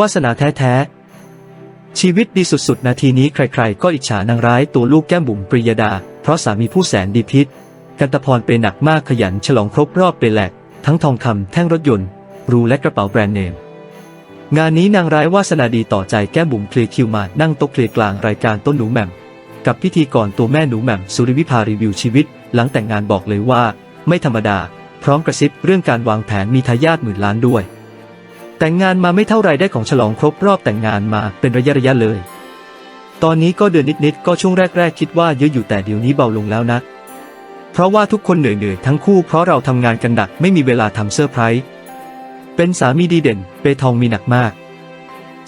วาสนาแท้ๆ ชีวิตดีสุดๆ นาทีนี้ใครๆ ก็อิจฉานางร้ายตัวลูกแก้มบุ๋มปริยดา เพราะสามีผู้แสนดีพิษ กันตะพรเป็นหนักมากขยันฉลองครบรอบเป็นแหลก ทั้งทองคำแท่งรถยนต์รูและกระเป๋าแบรนด์เนม งานนี้นางร้ายวาสนาดีต่อใจแก้มบุ๋มเคลียร์คิวมานั่งโต๊ะเคลียร์กลางรายการต้นหนูแหม่มกับพิธีกรตัวแม่หนูแหม่มสุริวิภารีวิวชีวิต หลังแต่งงานบอกเลยว่า ไม่ธรรมดา พร้อมกระซิบเรื่องการวางแผนมีทายาทหมื่นล้านด้วย แต่งงานมาไม่เท่าไรได้ของฉลองครบรอบแต่งงานมาเป็นระยะระยะเลย ตอนนี้ก็เดือนนิดๆก็ช่วงแรก ๆ คิดว่าเยอะอยู่แต่เดี๋ยวนี้เบาลงแล้วนะ เพราะว่าทุกคนเหนื่อยๆทั้งคู่เพราะเราทำงานกันหนักไม่มีเวลาทำเซอร์ไพรส์เป็นสามีดีเด่น เปทองมีหนักมาก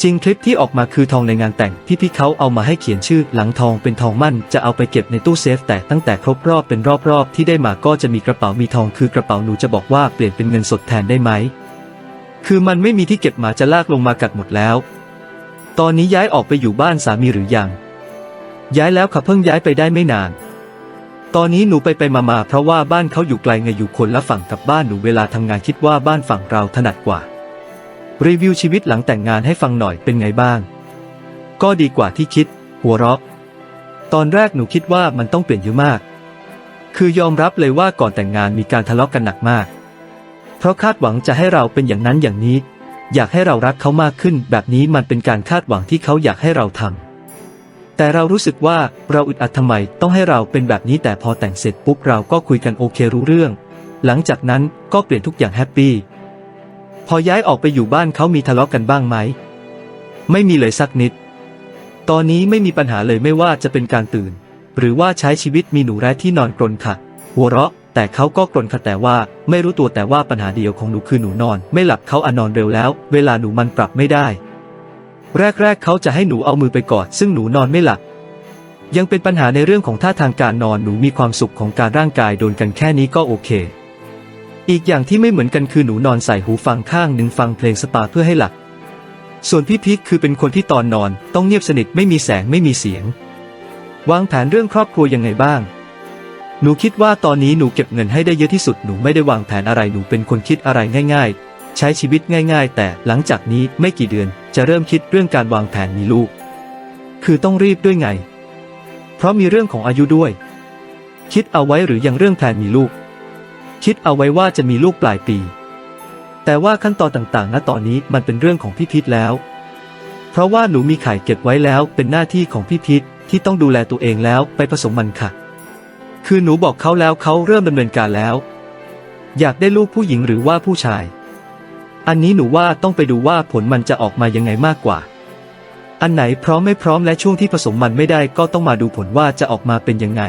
จริงคลิปที่ออกมาคือทองในงานแต่งที่พี่เขาเอามาให้เขียนชื่อหลังทองเป็นทองมั่นจะเอาไปเก็บในตู้เซฟ แต่ตั้งแต่ครบรอบเป็นรอบๆที่ได้มาก็จะมีกระเป๋ามีทองคือกระเป๋าหนูจะบอกว่าเปลี่ยนเป็นเงินสดแทนได้ไหม คือมันไม่มีที่เก็บหมาจะลากลงมากัดหมดแล้ว ตอนนี้ย้ายออกไปอยู่บ้านสามีหรือยัง ย้ายแล้วค่ะเพิ่งย้ายไปได้ไม่นาน ตอนนี้หนูไปไปมามาเพราะว่าบ้านเขาอยู่ไกลไงอยู่คนละฝั่งกับบ้านหนูเวลาทำงานคิดว่าบ้านฝั่งเราถนัดกว่า รีวิวชีวิตหลังแต่งงานให้ฟังหน่อยเป็นไงบ้าง ก็ดีกว่าที่คิด หัวเราะตอนแรกหนูคิดว่ามันต้องเปลี่ยนเยอะมาก คือยอมรับเลยว่าก่อนแต่งงานมีการทะเลาะกันหนักมาก เพราะคาดหวังจะให้เราเป็นอย่างนั้นอย่างนี้ อยากให้เรารักเขามากขึ้น แบบนี้มันเป็นการคาดหวังที่เขาอยากให้เราทำแต่เรารู้สึกว่าเราอึดอัดทำไมต้องให้เราเป็นแบบนี้แต่พอแต่งเสร็จปุ๊บเราก็คุยกันโอเครู้เรื่อง หลังจากนั้นก็เปลี่ยนทุกอย่างแฮปปี้พอย้ายออกไปอยู่บ้านเขามีทะเลาะกันบ้างไหม ไม่มีเลยสักนิด ตอนนี้ไม่มีปัญหาเลยไม่ว่าจะเป็นการตื่น หรือว่าใช้ชีวิตมีหนูแร้ที่นอนกรนค่ะ หัวเราะแต่เขาก็กรนค่ะแต่ว่าไม่รู้ตัวแต่ว่าปัญหาเดียวของหนูคือหนูนอน ไม่หลับเขาอนอนเร็วแล้ว เวลาหนูมันปรับไม่ได้ แรกๆเขาจะให้หนูเอามือไปกอด ซึ่งหนูนอนไม่หลับ ยังเป็นปัญหาในเรื่องของท่าทางการนอนหนูมีความสุขของการร่างกายโดนกันแค่นี้ก็โอเค อีกอย่างที่ไม่เหมือนกันคือหนูนอนใส่หูฟังข้างหนึ่งฟังเพลงสปาเพื่อให้หลับส่วนพี่พีคคือเป็นคนที่ตอนนอน ต้องเงียบสนิทไม่มีแสงไม่มีเสียง วางแผนเรื่องครอบครัวยังไงบ้าง หนูคิดว่าตอนนี้หนูเก็บเงินให้ได้เยอะที่สุดหนูไม่ได้วางแผนอะไรหนูเป็นคนคิดอะไรง่าย ๆ ใช้ชีวิตง่าย ๆ แต่หลังจากนี้ไม่กี่เดือนจะเริ่มคิดเรื่องการวางแผนมีลูก คือต้องรีบด้วยไง เพราะมีเรื่องของอายุด้วย คิดเอาไว้หรือยังเรื่องแผนมีลูก คิดเอาไว้ว่าจะมีลูกปลายปี แต่ว่าขั้นตอนต่างๆ ณตอนนี้มันเป็นเรื่องของพี่พิษแล้ว เพราะว่าหนูมีไข่เก็บไว้แล้วเป็นหน้าที่ของพี่พิษที่ต้องดูแลตัวเองแล้วไปผสมมันค่ะ คือหนูบอกเขาแล้วเขาเริ่มดำเนินการแล้ว อยากได้ลูกผู้หญิงหรือว่าผู้ชาย อันนี้หนูว่าต้องไปดูว่าผลมันจะออกมายังไงมากกว่า อันไหนพร้อมไม่พร้อมและช่วงที่ผสมมันไม่ได้ก็ต้องมาดูผลว่าจะออกมาเป็นยังไง